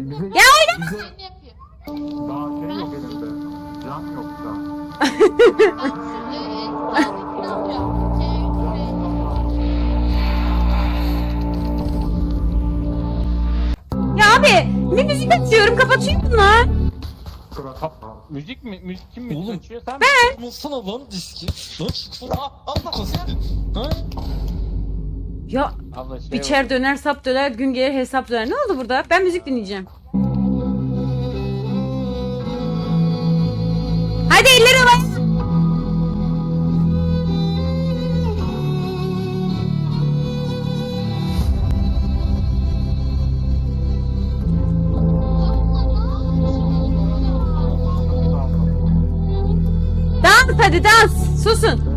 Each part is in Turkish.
Bize, Ya oyna. bize daha şey yok elimde. Ne? Ya abi bir müzik açıyorum kapatayım bunu. Kapma. Müzik mi? Müzik kim müzik Oğlum. açıyor? Sen Ben. Alsana lan diski. Lan Aa, anlamasın. Ha? Ya Abla şey biçer döner sap döner gün gelir hesap döner. Ne oldu burada? Ben müzik dinleyeceğim. Hadi elleri havaya. Dans hadi dans. Susun.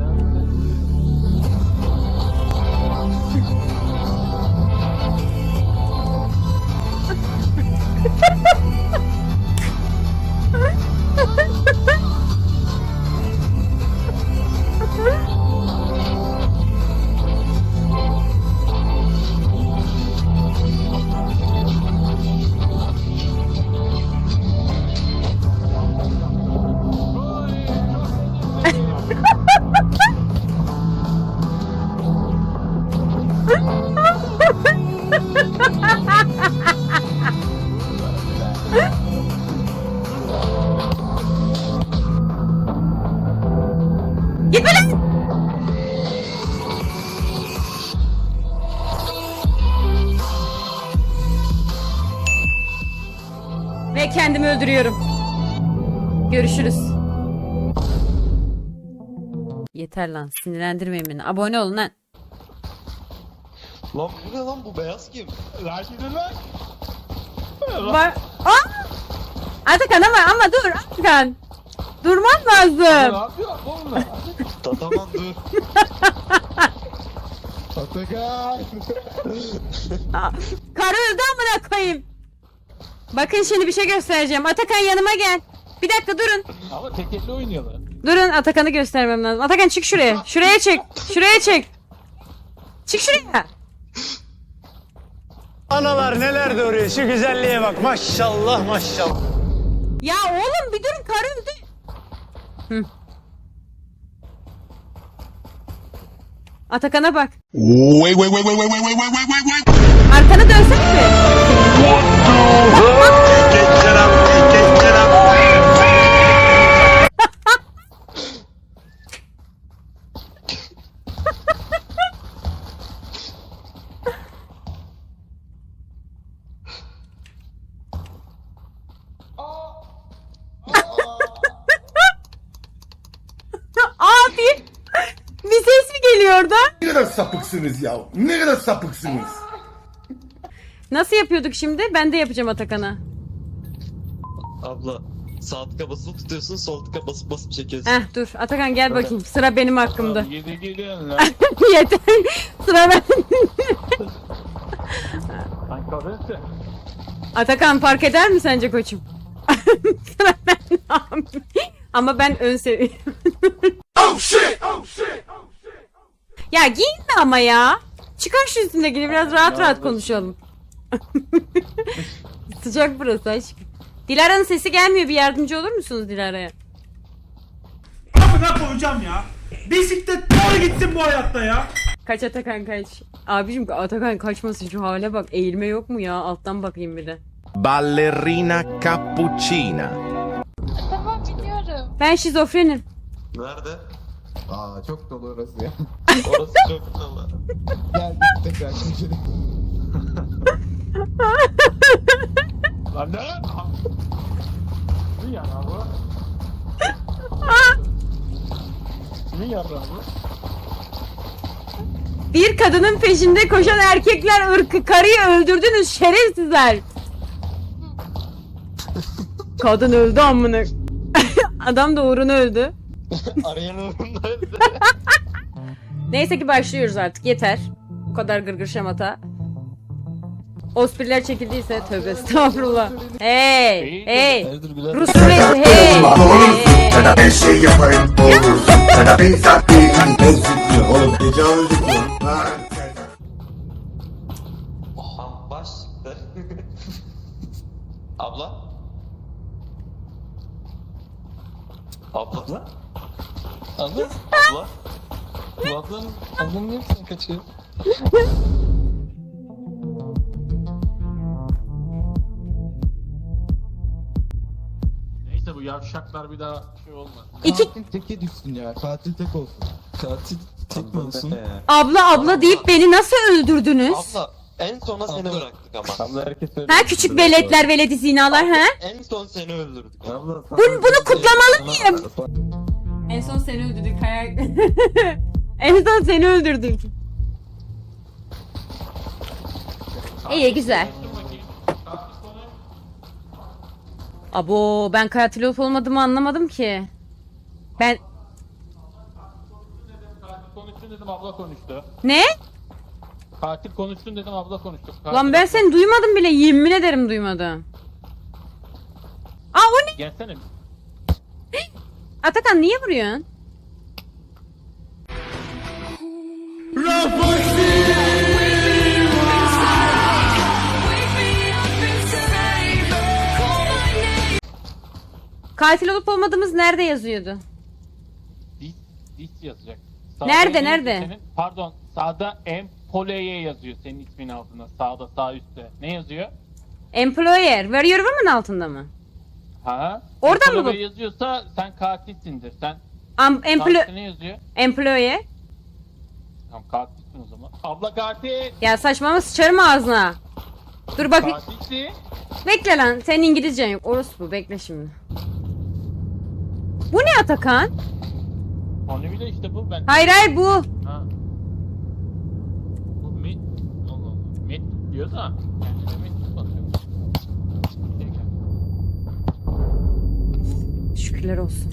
Yeter lan sinirlendirmeyin beni. Abone olun lan. Lan bu ne lan bu beyaz kim? Lan şimdi lan. Var. Aa! Atakan ama ama dur Atakan. Durman Ne lazım. yapıyor oğlum lan? Ta tamam dur. Atakan. Aa, Karı öldü amına koyayım. Bakın şimdi bir şey göstereceğim. Atakan yanıma gel. Bir dakika durun. Ama tek elle oynuyorlar. Durun Atakan'ı göstermem lazım. Atakan çık şuraya. Şuraya çık. Şuraya çık. Çık şuraya. Analar neler doğuruyor şu güzelliğe bak maşallah maşallah. Ya oğlum bir durun karı öldü. Hı. Atakan'a bak. Wait, wait, wait, wait, wait, wait, wait, wait, wait, wait, wait. Arkana dönsene mi? Abi sapıksınız ya. Ne kadar sapıksınız. Nasıl yapıyorduk şimdi? Ben de yapacağım Atakan'a. Abla sağ tıka basılı tutuyorsun sol tıka basıp basıp çekiyorsun. Heh dur Atakan gel bakayım. Sıra benim hakkımda. Yedi gidiyorsun lan. Yeter. Sıra ben. Sen. Atakan fark eder mi sence koçum? Sıra ben abi. Ama ben ön seviyorum. Ya giyinme ama ya. Çıkar şu üstündekini biraz rahat rahat konuşalım. Sıcak burası aşkım. Dilara'nın sesi gelmiyor. Bir yardımcı olur musunuz Dilara'ya? Amına koyacağım ya. Bisiklet doğru gitsin bu hayatta ya. Kaç Atakan kaç. Abicim Atakan kaçmasın şu hale bak. Eğilme yok mu ya? Alttan bakayım bir de. Ballerina cappuccina. Tamam biliyorum. Ben şizofrenim. Nerede? Aa çok dolu orası ya. Orası çok dolu. Gel tekrar geçelim. Lan ne? Kimin yarağı bu? Kimin yarağı bu? Bir kadının peşinde koşan erkekler ırkı karıyı öldürdünüz şerefsizler. Kadın öldü amına. Adam da uğruna öldü. Arayan uğrundaydı. Neyse ki başlıyoruz artık yeter. Bu kadar gırgır şamata. Ospirler çekildiyse tövbe estağfurullah. Hey hey. Rus ruleti hey. hey. Sana bir şey. Sana oğlum. Tecavüz. Abla? Abla? Abla? Abla? Abla? Ablanın, ablanın niye sen kaçıyor? Neyse bu yavşaklar bir daha şey olmaz. İki Katil teke düşsün ya. Katil tek olsun. Katil tek mi olsun? abla abla deyip beni nasıl öldürdünüz? Abla en sona seni bıraktık ama. Abla herkes Ha küçük veletler veledi zinalar ha? En son seni öldürdük. Abla Bunu, bunu kutlamalı mıyım? En son seni öldürdük hayal. en son seni öldürdük. İyi güzel. Abo ben katil olup olmadığımı anlamadım ki. Ben Katil konuştun dedim abla konuştu. ne? Katil konuştun dedim abla konuştu. Katil Lan ben seni duymadım bile yemin ederim duymadım. Aa o ne? Gelsene. Atakan niye vuruyorsun? Katil olup olmadığımız nerede yazıyordu? Dis, dis yazacak. Nerede, en- nerede? Senin, pardon sağda Empoleye yazıyor senin ismin altında. Sağda sağ üstte. Ne yazıyor? Employer. Were your woman altında mı? Ha? Oradan mı bu? yazıyorsa sen katilsindir. Sen Am emplo ne yazıyor? employer. Tamam katilsin o zaman. Abla katil. Ya saçmalama sıçarım ağzına. Dur bak Katilsin. bekle lan. Senin İngilizcen yok. Orospu bekle şimdi. Bu ne Atakan? Onu bile işte bu ben. Hayır hayır bu. Ha. Bu mit. Allah Allah. Mit diyor da. Kendine mit basıyor. Gel. Şükürler olsun.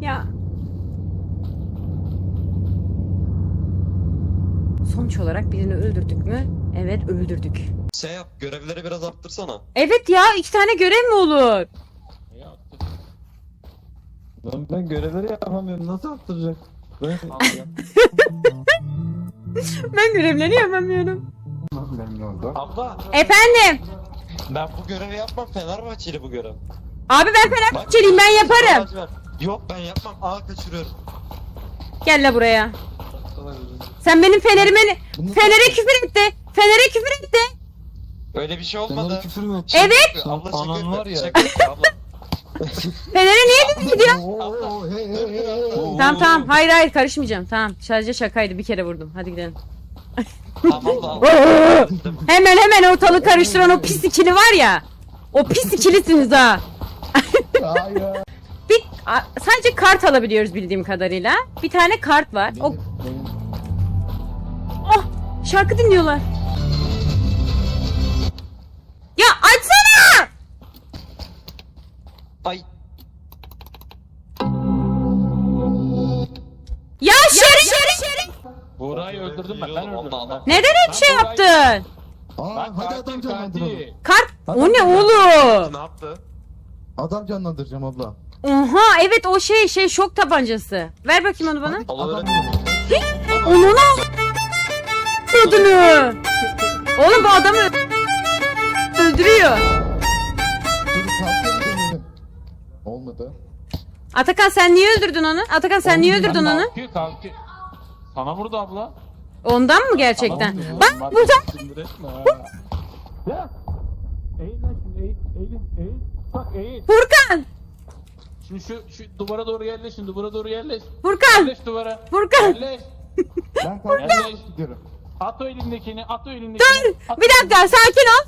ya. Sonuç olarak birini öldürdük mü? Evet öldürdük. şey yap görevleri biraz arttırsana. Evet ya iki tane görev mi olur? Lan ben görevleri yapamıyorum. Nasıl attıracak? Ben Ben görevleri yapamıyorum. ben ne oldu? Abla Efendim? ben bu görevi yapmam Fenerbahçeli bu görev. Abi ben Fenerbahçeliyim ben yaparım. Lacivert. Yok ben yapmam. Aa kaçırıyorum. Gel la buraya. Sen benim fenerime Bunu- Fenere küfür etti. Fenere küfür etti. Öyle bir şey olmadı. küfür mü ettin? Evet. Abla şaka Anan var ya. Şaka yapıyor abla. Fenere niye küfür ediyor? Oo, hey, hey, hey, hey. Tamam tamam. Hayır hayır karışmayacağım. Tamam. Sadece şakaydı. Bir kere vurdum. Hadi gidelim. Tamam abla. Hemen hemen ortalığı karıştıran o pis ikili var ya. O pis ikilisiniz ha. Hayır. Bir, a- sadece kart alabiliyoruz bildiğim kadarıyla. Bir tane kart var. O, şarkı dinliyorlar. Ya açsana! Ay. Ya şerif şerif. Buğra'yı öldürdüm ben. Ben öldürdüm. Allah. Neden öyle bir şey yaptın? Aa, Bak hadi adam canlandıralım. katil. Kart o ne oğlum? Ne yaptı? Adam canlandıracağım abla. Oha evet o şey şey şok tabancası. Ver bakayım onu bana. Hadi, adam- Onu ne Öldürüyor. Oğlum bu adamı öldürüyor. Dur kalkayım deneyelim. Olmadı. Atakan sen niye öldürdün onu? Atakan sen niye öldürdün onu? Kalkıyor kalkıyor. Sana vurdu abla. Ondan mı gerçekten? Bak burada. Sindir etme ha. Ya. Eğil lan şimdi eğil. Eğil. Eğil. Bak eğil. Furkan. Şimdi şu, şu duvara doğru yerleşin. Duvara doğru yerleş. Furkan. Yerleş duvara. Furkan. Yerleş. Ben Yerleş. gidiyorum. At o elindekini. At o Dur. elindekini. At Bir dakika sakin ol.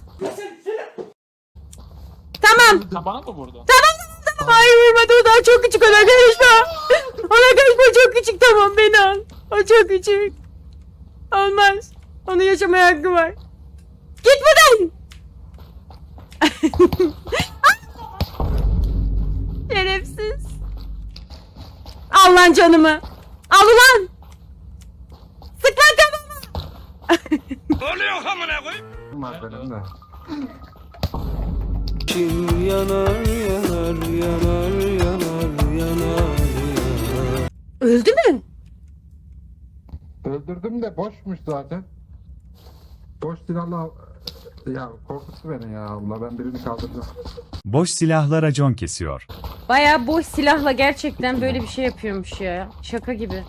Tamam. Ha, bana mı vurdun? Tamam tamam. Hayır vurmadı o daha çok küçük ona karışma. Ona karışma çok küçük tamam beni al. O çok küçük. Olmaz. Onun yaşamaya hakkı var. Git buradan. Şerefsiz. Al lan canımı. Al ulan. Sık lan kafama. Var benim de. Öldü mü? Öldürdüm de boşmuş zaten. Boş silahla Ya korkuttu beni ya abla ben birini kaldırdım. Boş silahla racon kesiyor. Baya boş silahla gerçekten böyle bir şey yapıyormuş ya. Şaka gibi.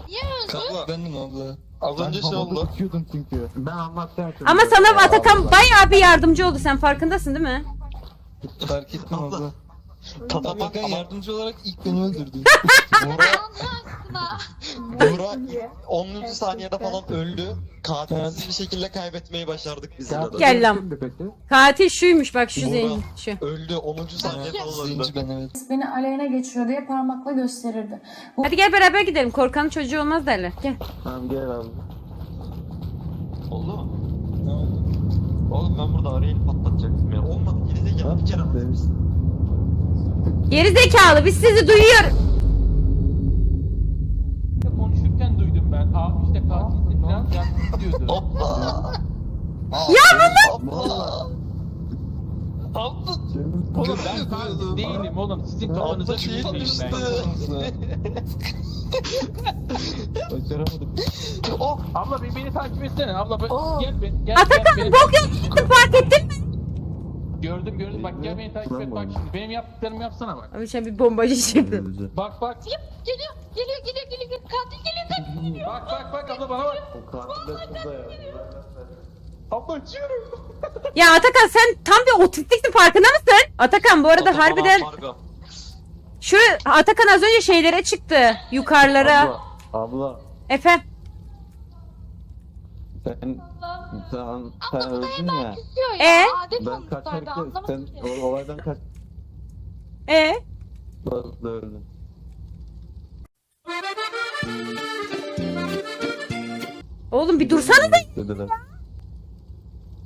Abla benim abla. Az önce şey oldu. uçuyordum çünkü. Ben anlattım. Ama sana Atakan bayağı bir yardımcı oldu. Sen farkındasın değil mi? Fark ettim abla. Tatabakan yardımcı olarak ilk beni öldürdü. Buğra, Allah. Buğra 10. saniyede falan öldü. Katilsiz bir şekilde kaybetmeyi başardık biz. Gel lan. Katil şuymuş bak şu zenci. Şu. Öldü 10. saniyede falan öldü. ben evet. beni aleyhine geçiriyor diye parmakla gösterirdi. Hadi gel beraber gidelim. Korkanın çocuğu olmaz derler. Gel. Tamam gel abi. Oldu mu? Ne oldu? Oğlum ben burada arayı patlatacaktım ya. Olmadı. Gidecek bir kere Demiş. Geri zekalı biz sizi duyuyor. Konuşurken duydum ben. Abi işte katilsin falan. Hoppa. Ya Abla. Abla. Oğlum ben katil değilim oğlum. Sizin kafanıza Abla şey tüküreyim düştü. ben. Başaramadım. Oh, abla bir beni takip etsene. Abla ben, gel ben. Gel, Atakan gel, beni bok et. yaptın fark ettin mi? Gördüm gördüm bak gel beni takip et bak şimdi. Benim yaptıklarımı yapsana bak. Abi sen bir bombacı çıktı. Bak bak. Geliyor, geliyor, geliyor, geliyor, geliyor. Katil geliyor, katil geliyor. Bak bak bak abla bana bak. Katiller burada ya. Abla açıyorum. Ya Atakan sen tam bir otistiksin farkında mısın? Atakan bu arada harbiden şu Atakan az önce şeylere çıktı. Yukarılara. Abla. Abla. Efendim. Sen sen, sen öldün ya. Ee? ya. Adet Ben olmuşlardı kaçarken anlamadım sen ki. o- olaydan kaç E öldün. oğlum bir dursana da. Dediler.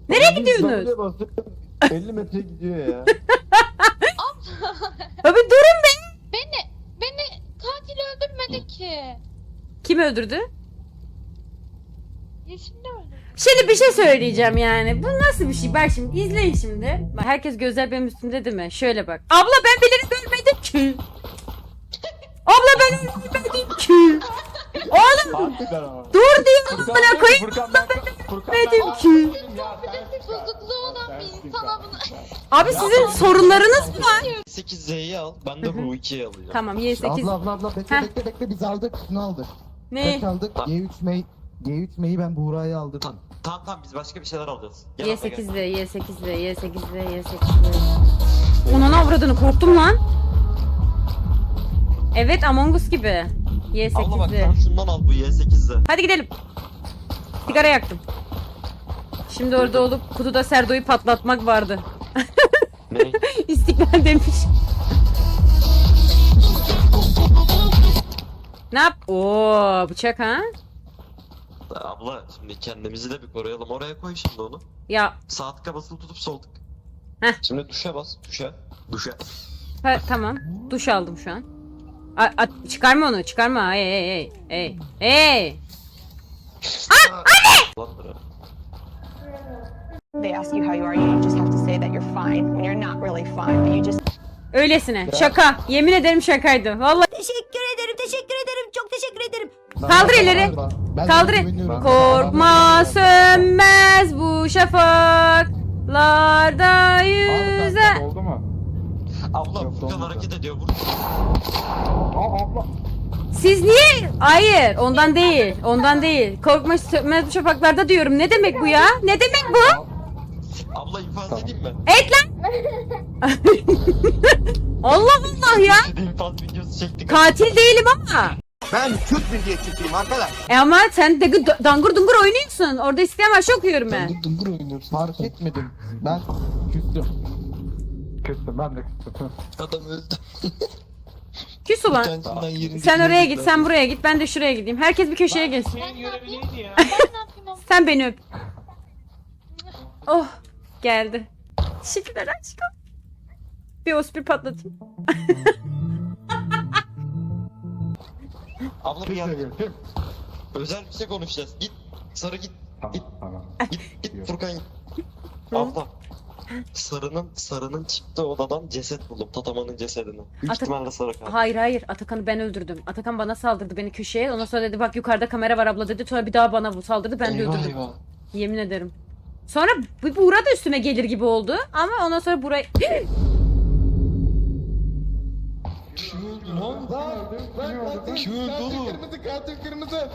Nereye gidiyorsunuz? buraya basıyorum. 50 metre gidiyor ya. Abi durun be. Beni, beni katil öldürmedi ki. Kim öldürdü? Yeşilde öldürdü. Şimdi bir şey söyleyeceğim yani. Bu nasıl bir şey? Bak şimdi izleyin şimdi. Bak, herkes gözler benim üstümde değil mi? Şöyle bak. Abla ben bilerek ölmedim ki. Abla ben ölmedim ki. Oğlum dur diyorum bana koyayım. Furkan ben Furkan Ölmedim ki. Birisi bozukluğu olan bir insana bunu... Abi sizin sorunlarınız mı var? 8Z'yi al. Ben de Ruki'yi alacağım. Tamam Y8. Abla abla abla bekle Heh. bekle bekle biz aldık şunu aldık. Ne? Kaç aldık? G3 May G3 May'i ben Buğra'ya aldım. Tamam tamam tamam, biz başka bir şeyler alacağız. Gel abla, gel. Y8'de, Y8'de, Y8'de, Y8'de. Onun avradını korktum lan. Evet Among Us gibi. Abla bak Y8'de. sen şundan al bu Y8'de. Hadi gidelim. Sigara yaktım. Şimdi orada olup kutuda Serdo'yu patlatmak vardı. Ne? İstiklal demiş. ne yap? Oo bıçak ha? Abla şimdi kendimizi de bir koruyalım. Oraya koy şimdi onu. Ya Sağ tıka basılı tutup sol tık. Heh. Şimdi tuşa bas. Tuşa. Tuşa. ha, tamam. Duş aldım şu an. A, a- çıkarma onu çıkarma. Hey hey hey. Hey. Hey. Lan dur. They ask you how you are, you just have to say that you're fine when you're not really fine, but you just Öylesine. Şaka. Yemin ederim şakaydı. Vallahi. Teşekkür ederim, teşekkür ederim, çok teşekkür ederim. Kaldır elleri. Kaldır. Korkma sönmez bu şafaklarda yüze. Oldu mu? Abla Yok, Furkan olmadı. hareket ediyor. Vur. Aa abla. Siz niye? Hayır, ondan değil. Ondan değil. Korkma sönmez bu şafaklarda diyorum. Ne demek bu ya? Ne demek bu? Abla infaz edeyim mi? Et lan. Allah Allah ya. Şimdi infaz videosu çektik. Katil değilim ama. Ben Türk milliyetçisiyim arkadaş. E ama sen de dangur dungur oynuyorsun. Orada isteyen var çok yiyorum ben. Dur oynuyorsun. Fark etmedim. Ben küstüm. Küstüm ben de küstüm. Adam öldü. Küs ulan. Sen oraya git, sen buraya git. Ben de şuraya gideyim. Herkes bir köşeye geçsin. Sen beni öp. Oh, geldi. Teşekkürler aşkım. Bir ospir patlatayım. Abla bir yan. Kim? Özel bir şey konuşacağız. Git. Sarı git. Git. Tamam. Git. Git Furkan git. Abla. Sarının sarının çıktığı odadan ceset buldum. Tatamanın cesedini. Büyük Ata- ihtimalle sarı kaldı. Hayır hayır Atakan'ı ben öldürdüm. Atakan bana saldırdı beni köşeye. Ondan sonra dedi bak yukarıda kamera var abla dedi. Sonra bir daha bana bu saldırdı ben de Eyvah öldürdüm. eyvah. Yemin ederim. Sonra bu Buğra da üstüme gelir gibi oldu. Ama ondan sonra burayı... Kim öldü oğlum? Kırmızı katil kırmızı.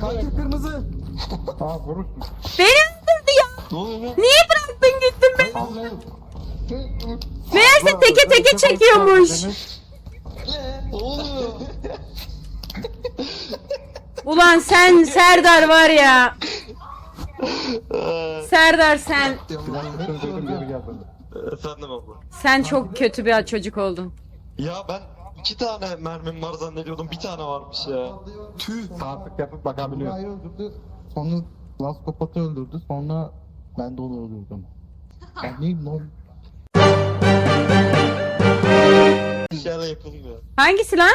Katil kırmızı. Aa vurursun. Beni öldürdü ya. Ne lan? Niye bıraktın gittin? Allah'ım. Meğerse teke teke çekiyormuş. Ne? Ulan sen Serdar var ya. Serdar sen Efendim abla. sen çok kötü bir çocuk oldun. Ya ben iki tane mermim var zannediyordum. Bir tane varmış ya. Tüh. Saatlik yapıp bakabiliyor. Burayı öldürdü. Sonra Laskopat'ı öldürdü. Sonra ben de onu öldürdüm. Ben neyim lan? Bir şeyler yapılmıyor. Hangisi lan?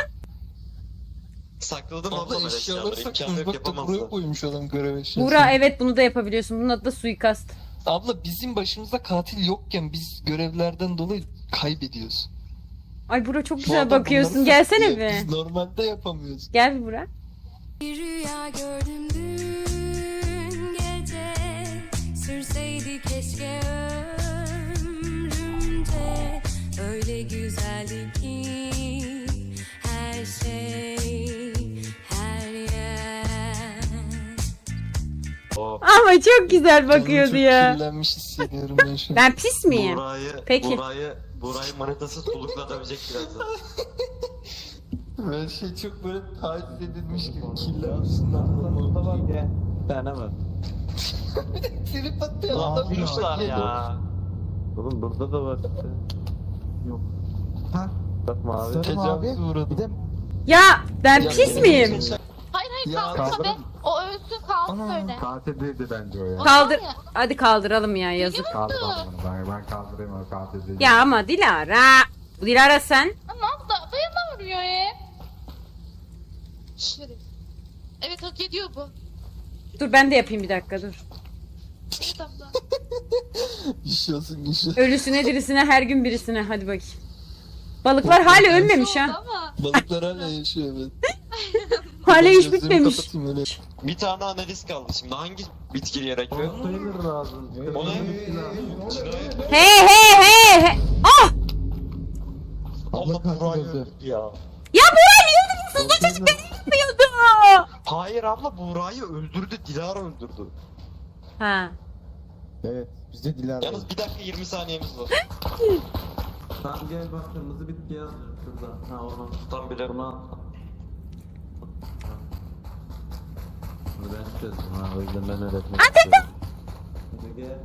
Sakladım abla Abla eşyaları eşyaları. İmkanı saklıyoruz. yok Bak da buraya koymuş adam görev eşyası. Buğra evet bunu da yapabiliyorsun. Bunun adı da suikast. Abla bizim başımızda katil yokken biz görevlerden dolayı kaybediyoruz. Ay Buğra çok güzel adam bakıyorsun. bunları Gelsene saklıyor. bir. Biz normalde yapamıyoruz. Gel bir Buğra. Bir rüya gördüm dün gece Sürseydi keşke ömrümce Öyle güzeldi ki her şey Oh. Ama çok güzel bakıyordu Kendimi ya. Çok kirlenmiş hissediyorum ben şu an. Ben pis miyim? Burayı, Peki. Burayı, burayı manitasız soluklatabilecek birazdan. Ben şey çok böyle taciz edilmiş gibi kirlenmişsin ya. tane var. Seni patlıyor. Ne adam yapmışlar ya? Oğlum burada da var işte. Yok. Ha? Bak mavi. Tecavüz uğradı. Bir de Ya ben Ya pis miyim? Hayır hayır kaldı tabi. O ölsün kalsın öyle. Katil değildi bence o ya. Kaldır. Hadi kaldıralım ya yazık. Kaldır bunu ben, ben kaldırayım o katil değil. Ya ama Dilara. Dilara sen. Ama abla bayana vuruyor ya. Şerif. Evet hak ediyor bu. Dur ben de yapayım bir dakika dur. Evet abla. İş olsun iş olsun. Ölüsüne dirisine her gün birisine hadi bakayım. Balıklar hala ölmemiş ha. Ama Balıklar hala yaşıyor evet. Hala hiç Gözlerimi bitmemiş. öyle. Bir tane analiz kaldı şimdi. Hangi bitki gerekiyor? lazım. O ne? He he he he. Ah! Burayı öldü. öldürdü ya. Ya Burak niye öldürdün? Çocuk beni yapıyordu. Hayır abla Buğra'yı öldürdü. Dilara öldürdü. Ha. Evet bizde Dilara. Yalnız bir dakika 20 saniyemiz var. Tamam gel bak kırmızı bitki yazıyor şurada. Ha onu. Tam bile. Buna... Bunu ben çözdüm ha o yüzden ben öğretmek istiyorum. Hadi gel.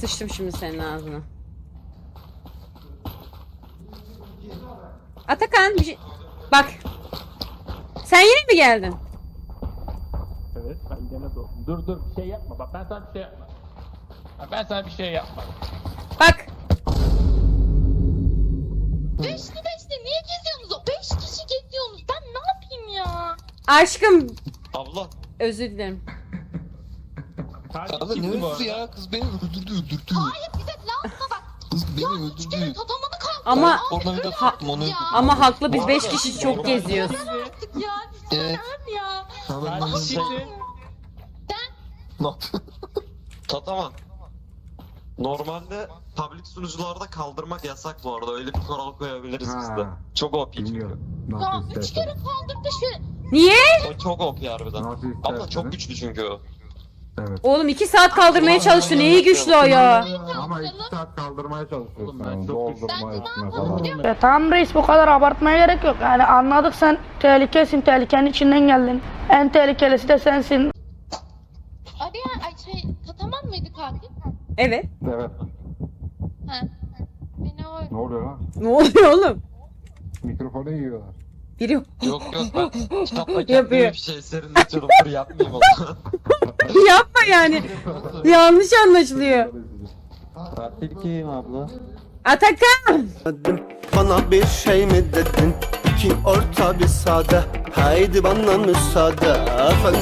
Sıçtım şimdi senin ağzına. Atakan bir şey... Bak. Sen yine mi geldin? Evet ben gene doğdum. Dur dur bir şey yapma bak ben sana bir şey yapma. Bak, Ben sana bir şey yapma. Bak. beşli beşli niye geziyorsunuz? Beş kişi geziyorsunuz. Ben ne yapayım ya? Aşkım. Abla Özür dilerim. Abla ne öldü ya? Kız beni öldürdü öldürdü. Hayır bir de lafla bak. Kız beni Üç kere öldürdü. tatamanı kaldı. Ama Oradan bir de Ha- tuttum onu ama haklı biz 5 kişi çok geziyoruz. Artık ya. Evet. Ya. Ben şimdi. Ne yapıyorsun? Tatama. Normalde public sunucularda kaldırmak yasak bu arada. Öyle bir kural koyabiliriz biz de. Çok OP çünkü. Tamam üç kere kaldırdı şu. Niye? O çok OP harbiden. Abla çok güçlü çünkü o. Oğlum 2 saat kaldırmaya çalıştı. Neyi güçlü o ya? Ama iki saat kaldırmaya çalışıyorsun. Oğlum ben Yani doldurma etme falan. Tamam reis bu kadar abartmaya gerek yok. Yani anladık sen tehlikesin, tehlikenin içinden geldin. En tehlikelisi de sensin. Arayan ay şey tataman mıydı katil? Evet. Evet. Ha. Beni o Ne oluyor lan? Ne oluyor oğlum? Mikrofonu yiyorlar. Biri Yok yok ben kitapta Yapıyor. kendime bir şey serinletiyorum. Dur yapmayayım o zaman. yapma yani. Yanlış anlaşılıyor. Katil kim abla? Atakan. Bana bir şey mi dedin? İki orta bir sade. Haydi bana müsaade. Efendim.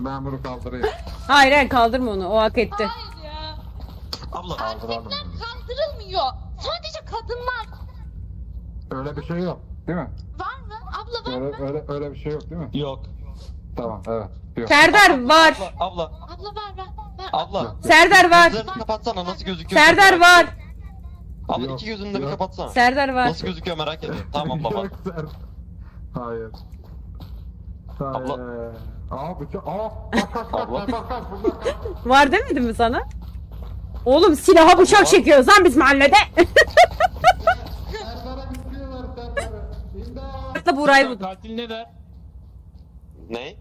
Bunu kaldırayım. Hayır hayır kaldırma onu. O hak etti. Hayır ya. Abla Erkekler kaldırılmıyor. Sadece kadınlar. Öyle bir şey yok. Değil mi? Var mı? Abla var mı? Öyle, öyle, öyle bir şey yok değil mi? Yok. Tamam evet. Yok. Serdar var. Abla, abla, Abla var var. var. abla. Serdar var. Gözlerini kapatsana nasıl gözüküyor? Serdar var. Abla Yok, iki gözünü de bir yok. kapatsana. Serdar var. Nasıl gözüküyor merak ediyorum. Tamam abla bak. Yok, Ser- Hayır. Hayır. Abla. Aa bıçak. Aa bak bak bak Abla. bak bak burada. Var demedim mi sana? Oğlum silaha bıçak çekiyoruz lan biz mahallede. Serdar'a bitiyorlar Serdar'a. İmdat. Hatta Buray bu. Katil ne der? Ne?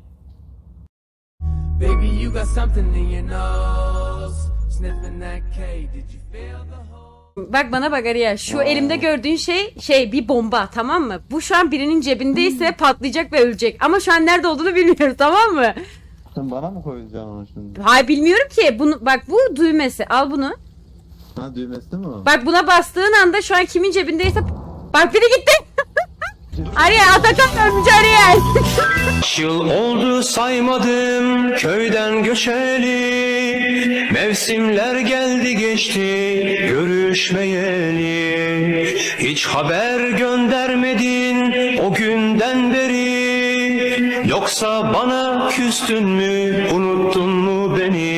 Baby you got something in your nose Sniffing that K did you feel the hole Bak bana bak Arya. Şu elimde gördüğün şey şey bir bomba tamam mı? Bu şu an birinin cebindeyse patlayacak ve ölecek. Ama şu an nerede olduğunu bilmiyoruz tamam mı? Sen bana mı koyacaksın onu şimdi? Hayır bilmiyorum ki. Bunu bak bu düğmesi. Al bunu. Ha düğmesi mi o? Bak buna bastığın anda şu an kimin cebindeyse Bak biri gitti. Arya Atakan ölmüş Arya. Yıl oldu saymadım köyden göçeli. Mevsimler geldi geçti görüşmeyeli. Hiç haber göndermedin o günden beri. Yoksa bana küstün mü unuttun mu beni